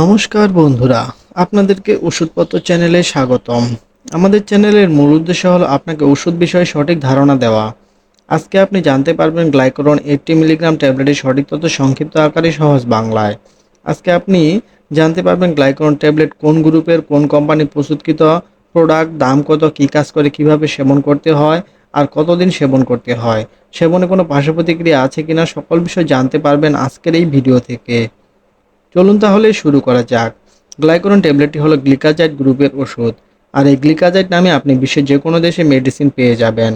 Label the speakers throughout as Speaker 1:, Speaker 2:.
Speaker 1: নমস্কার বন্ধুরা, আপনাদেরকে ওষুধপত্র চ্যানেলে স্বাগতম। আমাদের চ্যানেলের মূল উদ্দেশ্য হলো আপনাকে ওষুধ বিষয়ে সঠিক ধারণা দেওয়া। আজকে আপনি জানতে পারবেন গ্লাইকোরন এইটটি মিলিগ্রাম ট্যাবলেটের সঠিক তথ্য সংক্ষিপ্ত আকারে সহজ বাংলায়। আজকে আপনি জানতে পারবেন গ্লাইকোরন ট্যাবলেট কোন গ্রুপের, কোন কোম্পানি প্রস্তুতকৃত, প্রোডাক্ট, দাম কত, কী কাজ করে, কীভাবে সেবন করতে হয়, আর কতদিন সেবন করতে হয়, সেবনে কোনো পার্শ্ব প্রতিক্রিয়া আছে কিনা, সকল বিষয় জানতে পারবেন আজকের এই ভিডিও থেকে। চলুন তাহলে শুরু করা যাক। গ্লাইকোরন ট্যাবলেটটি হলো গ্লিকাজাইড গ্রুপের ওষুধ। আর এই গ্লিকাজাইড নামে আপনি বিশ্বের যে কোনো দেশে মেডিসিন পেয়ে যাবেন।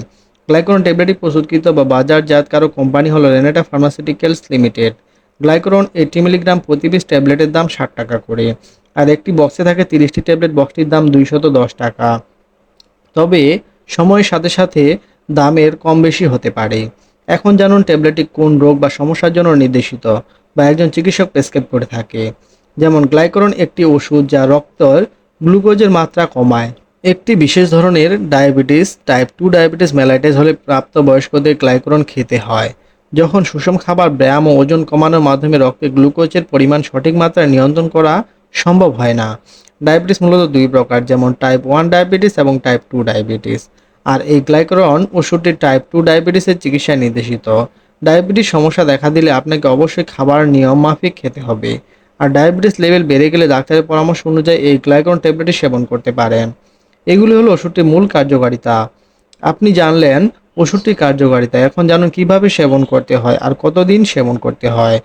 Speaker 1: গ্লাইকোরন ট্যাবলেটটি প্রস্তুতকৃত বা বাজারজাতকারক কোম্পানি হলো Renata pharmaceuticals limited. Glycoron eighty milligram প্রতি পিস ট্যাবলেটের দাম ষাট টাকা করে। আর একটি বক্সে থাকে তিরিশটি ট্যাবলেট, বক্সটির দাম দুইশত দশ টাকা। তবে সময়ের সাথে সাথে দামের কম বেশি হতে পারে। এখন জানুন ট্যাবলেটটি কোন রোগ বা সমস্যার জন্য নির্দেশিত। বা একজন চিকিৎসক প্রেসক্রাইব করে থাকে। যেমন গ্লাইকরন একটি ওষুধ যা রক্তর গ্লুকোজের মাত্রা কমায়। একটি বিশেষ ধরনের diabetes type two diabetes mellitus হলে প্রাপ্তবয়স্কদের গ্লাইকরন খেতে হয়। যখন সুষম খাবার, ব্যায়াম ও ওজন কমানোর মাধ্যমে রক্তে গ্লুকোজের পরিমাণ সঠিক মাত্রায় নিয়ন্ত্রণ করা সম্ভব হয় না। ডায়াবেটিস মূলত দুই প্রকার, যেমন টাইপ ওয়ান ডায়াবেটিস এবং টাইপ টু ডায়াবেটিস আর এই গ্লাইকরন ওষুধটি টাইপ টু ডায়াবেটিসের চিকিৎসায় নির্দেশিত। ডায়াবেটিস সমস্যা দেখা দিলে আপনাকে অবশ্যই খাবার নিয়ম মাফিক খেতে হবে। আর ডায়াবেটিস লেভেল বেড়ে গেলে ডাক্তারের পরামর্শ অনুযায়ী এই গ্লাইকরন ট্যাবলেটটি সেবন করতে পারেন। এগুলি হলো ওষুধটির মূল কার্যকারিতা। আপনি জানলেন ওষুধটির কার্যকারিতা। এখন জানুন কীভাবে সেবন করতে হয় আর কতদিন সেবন করতে হয়।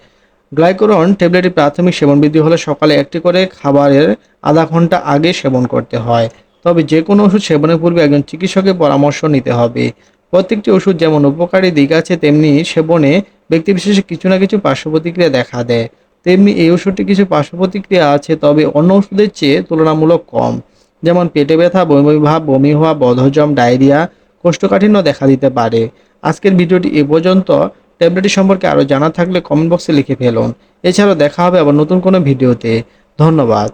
Speaker 1: গ্লাইকোরন ট্যাবলেটের প্রাথমিক সেবনবিধি হলে সকালে একটি করে খাবারের আধা ঘণ্টা আগে সেবন করতে হয়। তবে যে কোনো ওষুধ সেবনের পূর্বে একজন চিকিৎসকের পরামর্শ নিতে হবে। প্রত্যেকটি ওষুধ যেমন উপকারী দিক আছে, তেমনি সেবনে ব্যক্তিবিশেষে কিছু না কিছু পার্শ্ব প্রতিক্রিয়া দেখা দেয়। তেমনি এই ওষুধটি কিছু পার্শ্ব প্রতিক্রিয়া আছে, তবে অন্য ওষুধের চেয়ে তুলনামূলক কম। যেমন পেটে ব্যথা, বমি ভাব, বমি হওয়া, বদহজম, ডায়রিয়া, কোষ্ঠকাঠিন্য দেখা দিতে পারে। আজকের ভিডিওটি এ পর্যন্ত। ট্যাবলেটটি সম্পর্কে আরও জানা থাকলে কমেন্ট বক্সে লিখে ফেলুন। এছাড়াও দেখা হবে আবার নতুন কোনো ভিডিওতে। ধন্যবাদ।